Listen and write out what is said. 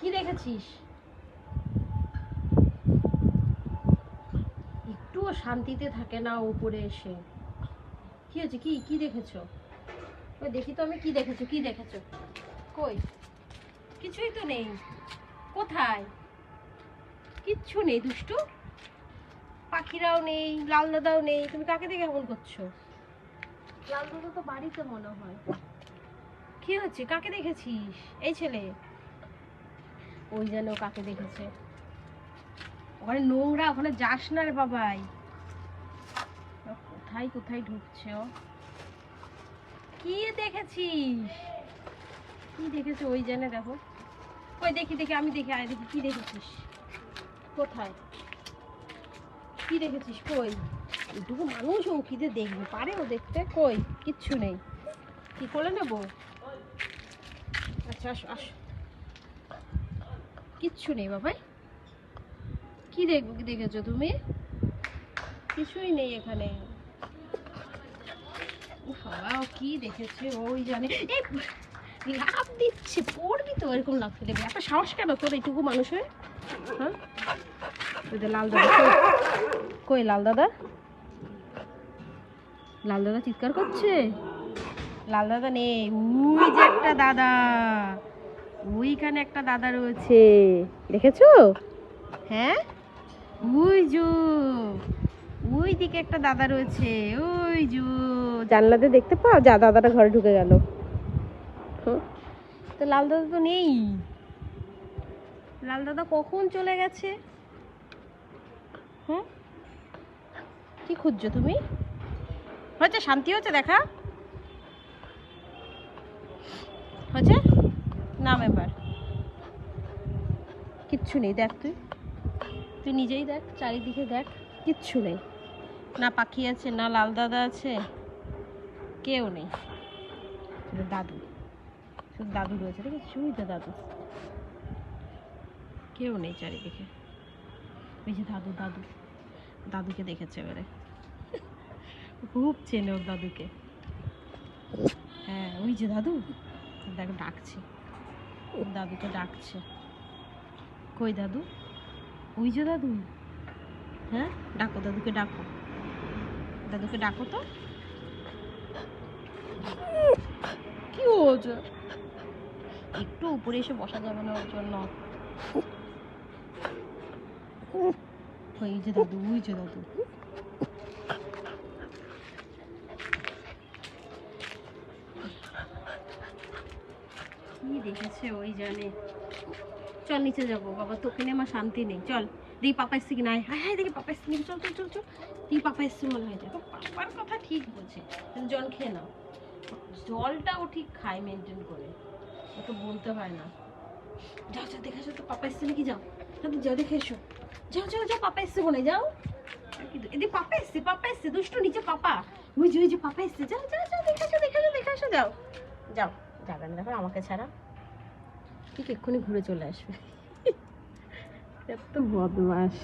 কি দেখেছিস? একটুও শান্তিতে থাকে না উপরে এসে। কি হয়েছে? কি কি দেখেছ? দেখি তো আমি কি দেখেছ কি দেখেছ? কই? কিছুই তো নেই। কোথায়? কিচ্ছু নেই, দুষ্টু। পাখিরাও নেই, লাল দাদাও নেই। তুমি কাকে দেখে এমন করছ? লাল দাদা তো বাড়িতে মনে হয়। কি হচ্ছে কাকে দেখেছিস? এই ছেলে। ওই যেন কাকে দেখেছে। ওখানে নোংরা, ওখানে যাস না রে বাবাই। কোথায় কোথায় ঢুকছে ও? কি দেখেছিস? কি দেখেছ ওই জেনে দেখো। কই দেখি দেখি, আমি দেখি, আয় দেখি, কি দেখেছিস? কোথায়? কি দেখেছিস? কই? এইটুকু মানুষ ও দিয়ে দেখবে, পারে ও দেখতে? কই? কিচ্ছু নেই। কি করে নেব? আচ্ছা আসো আসো। কিচ্ছু নেই বাবাই। কি দেখব কি দেখেছ তুমি? কিছুই নেই এখানে। বাবা কি দেখেছে? ওই জানে। লাভ দিচ্ছে, পড়বি তো এরকম লাভ দেবে এত সাহস কেন তোর এইটুকু মানুষ হয়ে? হ্যাঁ লাল দাদা? কই লাল দাদা? লাল দাদা চিৎকার করছে? লাল দাদা নেই। ওই যে একটা দাদা। ওইখানে একটা দাদা রয়েছে। দেখেছ? হ্যাঁ? ওই যো ওই দিকে একটা দাদা রয়েছে ওই যো জানলাতে দেখতে পাও? যা দাদাটা ঘরে ঢুকে গেল। হুম, তো লাল দাদা তো নেই। লাল দাদা কখন চলে গেছে? হুম কি খুঁজছো তুমি? হয়েছে শান্তি হচ্ছে দেখা হয়েছে নাম এবার। কিচ্ছু নেই দেখ তুই। তুই নিজেই দেখ চারিদিকে দেখ। কিচ্ছু নেই। না পাখি আছে না লাল দাদা আছে কেউ নেই। শুধু দাদু। শুধু দাদু রয়েছে ঠিক আছে ওই তো দাদু। কেউ নেই চারিদিকে। যে দাদু দাদু। দাদুকে দেখেছে এবারে। খুব চেনে ওর দাদুকে। হ্যাঁ ওই যে দাদু। দেখো ডাকছে। দাদুকে ডাকছে। কই দাদু? ওই যে দাদু? হ্যাঁ? ডাকো, দাদুকে ডাকো। দাদুকে ডাকো তো। কি হয়েছে? একটু উপরে এসে বসা যাবে না ওর জন্য। ওই যে দাদু, ওই যে দাদু। কি দেখেছে ওই জানে। চল নিচে যাব। বাবা তোকে নিয়ে আমার শান্তি নেই। চল দেখি পাপা এসছে কি নাই। হ্যাঁ হ্যাঁ দেখি পাপা এসছে চল চল চল চল। দেখি পাপা এসছে মনে হয়। দেখো পাপার কথা ঠিক বলছে। তুমি জল খেয়ে নাও। জলটাও ঠিক খায় মেনটেন করে। ওকে বলতে হয় না। যাও যাও দেখে এসো তো পাপা এসছে নাকি? যাও। যাও যাও দেখে এসো। যাও যাও যাও পাপা এসছে মনে হয়, যাও। এদিকে পাপা এসছে পাপা এসছে। দুষ্টু নিচে পাপা। ওই যে পাপা এসছে। যাও যাও যাও দেখে এসো দেখে দেখে এসো যাও। যাও। যাবে না। দেখো আমাকে ছাড়া ঠিক এক্ষুনি ঘুরে চলে আসবে। এত বদমাস